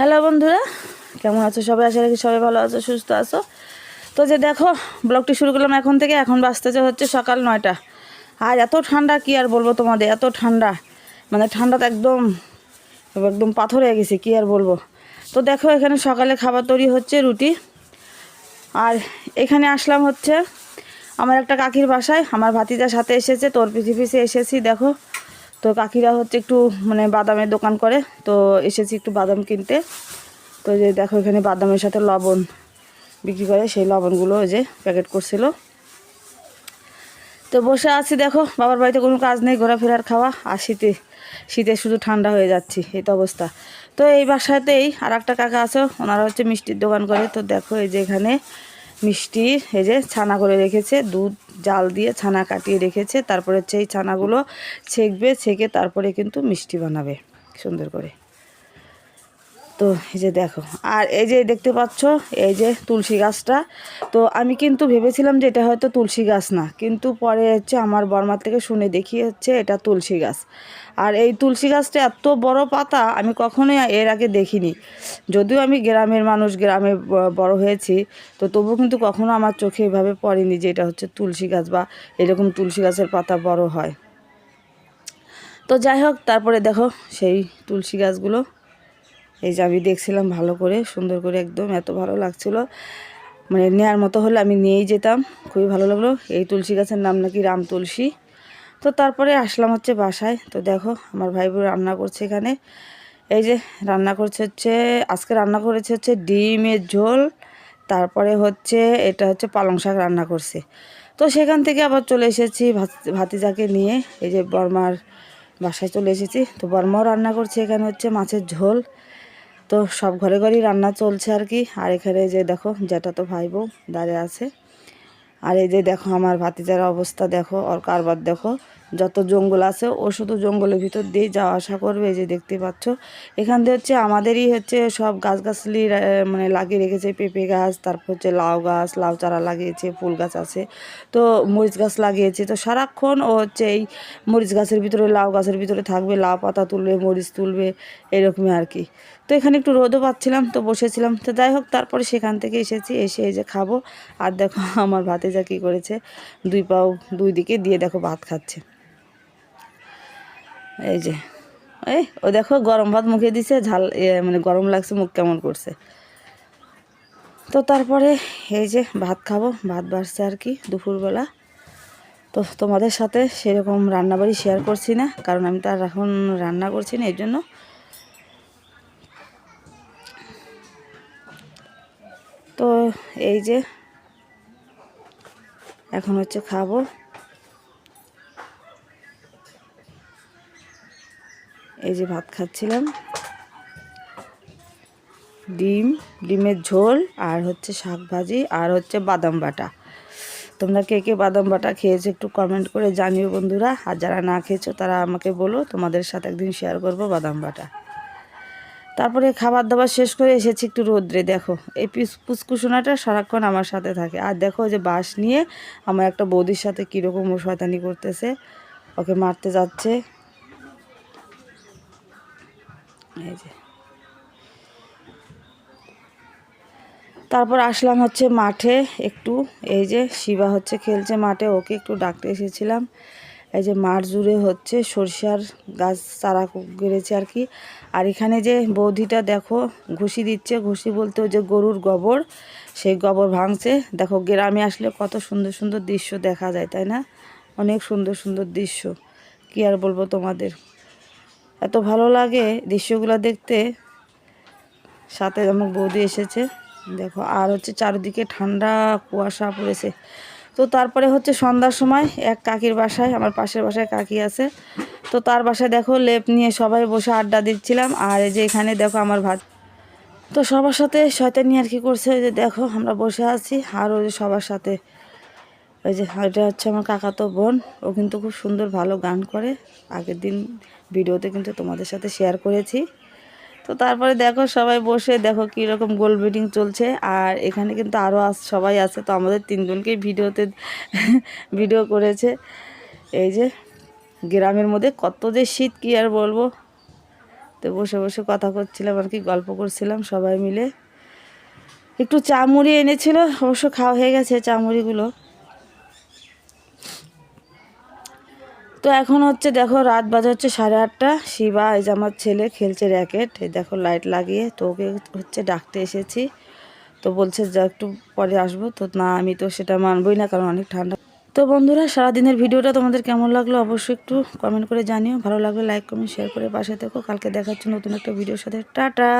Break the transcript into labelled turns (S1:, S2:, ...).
S1: Hello বন্ধুরা, কেমন আছো সবাই? আশা রাখি সবাই ভালো আছো, সুস্থ আছো। তো যে দেখো, ব্লগটি শুরু করলাম এখন থেকে, এখন বাজতেছে হচ্ছে সকাল নয়টা। আর এত ঠান্ডা, কি আর বলব তোমাদের, এত ঠান্ডা। মানে ঠান্ডাটা একদম একদম পাথর হয়ে গেছে, কি আর বলব। তো দেখো, এখানে সকালে খাবার তৈরি হচ্ছে রুটি। আর এখানে আসলাম হচ্ছে, আমার একটা কাকির বাসায়, আমার ভাতিজার সাথে এসেছে, তোর পিছিয়ে পিছিয়ে এসেছি, দেখো। তো কাকিরা হচ্ছে একটু মানে বাদামের দোকান করে, তো এসেছি একটু বাদাম কিনতে। তো যে দেখো এখানে বাদামের সাথে লবণ বিক্রি করে, সেই লবণগুলো ওই যে প্যাকেট করছিল। তো বসে আছি দেখো, বাবার বাড়িতে কোনো কাজ নেই, ঘোরাফেরার খাওয়া, আর শীতে শীতে শুধু ঠান্ডা হয়ে যাচ্ছি, এই তো অবস্থা। তো এই বাসাতেই আর একটা কাকা আছে, ওনারা হচ্ছে মিষ্টির দোকান করে, তো দেখো এই যে এখানে মিষ্টি, এই যে ছানা করে রেখেছে, দুধ, জাল দিয়ে ছানা কাটিয়ে রেখেছে, তারপরে এই ছানাগুলো ছেঁকবে, ছেঁকে তারপরে কিন্তু মিষ্টি বানাবে, সুন্দর করে। তো এই যে দেখো, আর এই যে দেখতে পাচ্ছ, এই যে তুলসী গাছটা, তো আমি কিন্তু ভেবেছিলাম যে এটা হয়তো তুলসী গাছ না, কিন্তু পরে হচ্ছে আমার বর্মার থেকে শুনে দেখি হচ্ছে এটা তুলসী গাছ। আর এই তুলসী গাছটা এত বড় পাতা, আমি কখনোই এর আগে দেখিনি। যদিও আমি গ্রামের মানুষ, গ্রামে বড় হয়েছি, তো তবু কিন্তু কখনো আমার চোখে এভাবে পড়েনি যে এটা হচ্ছে তুলসী গাছ বা এরকম তুলসী গাছের পাতা বড় হয়। তো যাই হোক, তারপরে দেখো সেই তুলসী গাছগুলো এই যে আমি দেখছিলাম ভালো করে, সুন্দর করে একদম এত ভালো লাগছিল। মানে নেয়ার মতো হলে আমি নিয়েই যেতাম, খুবই ভালো লাগল। এই তুলসী গাছের নাম নাকি রাম তুলসী। তো তারপরে আসলাম হচ্ছে বাসায়। তো দেখো, আমার ভাই বোন রান্না করছে এখানে। এই যে রান্না করছে হচ্ছে, আজকে রান্না করেছে হচ্ছে ডিমের ঝোল, তারপরে হচ্ছে এটা হচ্ছে পালং শাক রান্না করছে। তো সেখান থেকে আবার চলে এসেছি ভাতিজাকে নিয়ে। এই যে বর্মার বাসায় চলে এসেছি। তো বর্মাও রান্না করছে এখানে হচ্ছে মাছের ঝোল। তো সব ঘরে ঘরেই রান্না চলছে আর কি। আর এখানে যে দেখো যেটা তো ভাই বউ দাঁড়িয়ে আছে। আর এই যে দেখো আমার ভাতিজার অবস্থা দেখো, ওর কারবার দেখো। যত জঙ্গল আছে ও শুধু জঙ্গলের ভিতর দিয়ে যাওয়া আসা করবে যে দেখতে পাচ্ছ। এখান দিয়ে হচ্ছে আমাদেরই হচ্ছে সব গাছগাছলি মানে লাগিয়ে রেখেছে পেঁপে গাছ, তারপর হচ্ছে লাউ গাছ, লাউ চারা লাগিয়েছে, ফুল গাছ আছে, তো মরিচ গাছ লাগিয়েছে। তো সারাক্ষণ ও হচ্ছে এই মরিচ গাছের ভিতরে, লাউ গাছের ভিতরে থাকবে, লাউ পাতা তুলবে, মরিচ তুলবে, এরকমই আর কি। তো এখানে একটু রোদও পাচ্ছিলাম, তো বসেছিলাম। তো যাই হোক, তারপরে সেখান থেকে এসেছি, এসে এই যে খাব। আর দেখো আমার ভাতে যা কী করেছে, দুই পাও দুই দিকে দিয়ে দেখো ভাত খাচ্ছে। এই যে, এই, ও দেখো গরম ভাত মুখে দিছে, ঝাল মানে গরম লাগছে, মুখ কেমন করছে। তো তারপরে এই যে ভাত খাব, ভাত বাড়ছে আর কি দুপুরবেলা। তো তোমাদের সাথে সেরকম রান্নাবাড়ি শেয়ার করছি না, কারণ আমি তার এখন রান্না করছি না, এই জন্য। তো এই যে, এখন হচ্ছে খাব। এই যে ভাত খাচ্ছিলাম। ডিম, ডিমের ঝোল আর হচ্ছে শাক ভাজি আর হচ্ছে বাদাম বাটা। তোমরা কে কে বাদাম বাটা খেয়েছো একটু কমেন্ট করে জানিও বন্ধুরা। আর যারা না খেয়েছো তারা আমাকে বলো, তোমাদের সাথে একদিন শেয়ার করব বাদাম বাটা। তারপরে খাবার দাবার শেষ করে এসেছি একটু রোদ্রে, দেখো। এই পুচকুসোনাটা সারাক্ষণ আমার সাথে থাকে। আর দেখো যে বাঁশ নিয়ে আমার একটা বৌদির সাথে কীরকম ও শয়তানি করতেছে। ওকে মারতে যাচ্ছে। এই যে। তারপর আসলাম হচ্ছে মাঠে একটু। এই যে শিবা হচ্ছে খেলছে মাঠে, ওকে একটু ডাকতে এসেছিলাম। এই যে মাঠ জুড়ে হচ্ছে সরষার গাছ চারা গেড়েছে আর কি। আর এখানে যে বৌদিটা দেখো, ঘুষি দিচ্ছে, ঘুষি বলতে যে গরুর গোবর, সেই গোবর ভাঙছে। দেখো গ্রামে আসলে কত সুন্দর সুন্দর দৃশ্য দেখা যায়, তাই না? অনেক সুন্দর সুন্দর দৃশ্য। কি আর বলব তোমাদের? এত ভালো লাগে দৃশ্যগুলো দেখতে। সাথে আমার বৌদি এসেছে। দেখো, আর হচ্ছে চারিদিকে ঠান্ডা কুয়াশা পড়েছে। তো তারপরে হচ্ছে সন্ধ্যার সময় এক কাকির বাসায়, আমার পাশের বাসায় কাকি আছে। তো তার বাসায় দেখো, লেপ নিয়ে সবাই বসে আড্ডা দিচ্ছিলাম। আর এই যে এখানে দেখো আমার ভাত। তো সবার সাথে শয়তানি আর কি করছে যে দেখো, আমরা বসে আছি। আর ওই সবার সাথে ওই যে, এটা হচ্ছে আমার কাকাতো বোন। ও কিন্তু খুব সুন্দর ভালো গান করে। আগের দিন ভিডিওতে কিন্তু তোমাদের সাথে শেয়ার করেছি। তো তারপরে দেখো সবাই বসে, দেখো কীরকম গোল বেটিং চলছে। আর এখানে কিন্তু আরও আস, সবাই আছে। তো আমাদের তিনজনকেই ভিডিওতে ভিডিও করেছে। এই যে, গ্রামের মধ্যে কত যে শীত, কী আর বলব। তো বসে বসে কথা করছিলাম আর কি, গল্প করছিলাম সবাই মিলে। একটু চা মুড়ি এনেছিল, অবশ্য খাওয়া হয়ে গেছে চা মুড়িগুলো। তো এখন হচ্ছে দেখো রাত বাজে হচ্ছে সাড়ে আটটা। শিবা, এই যে আমার ছেলে খেলছে র্যাকেট দেখো লাইট লাগিয়ে তো ওকে হচ্ছে ডাকতে এসেছি। তো বলছে যা একটু পরে আসব। তো না, আমি তো সেটা মানবই না কারণ অনেক ঠান্ডা। তো বন্ধুরা, সারাদিনের ভিডিওটা তোমাদের কেমন লাগল অবশ্যই একটু কমেন্ট করে জানিও। ভালো লাগলে লাইক কমেন্ট শেয়ার করে পাশে থেকো। কালকে দেখাচ্ছি নতুন একটা ভিডিওর সাথে। টাটা!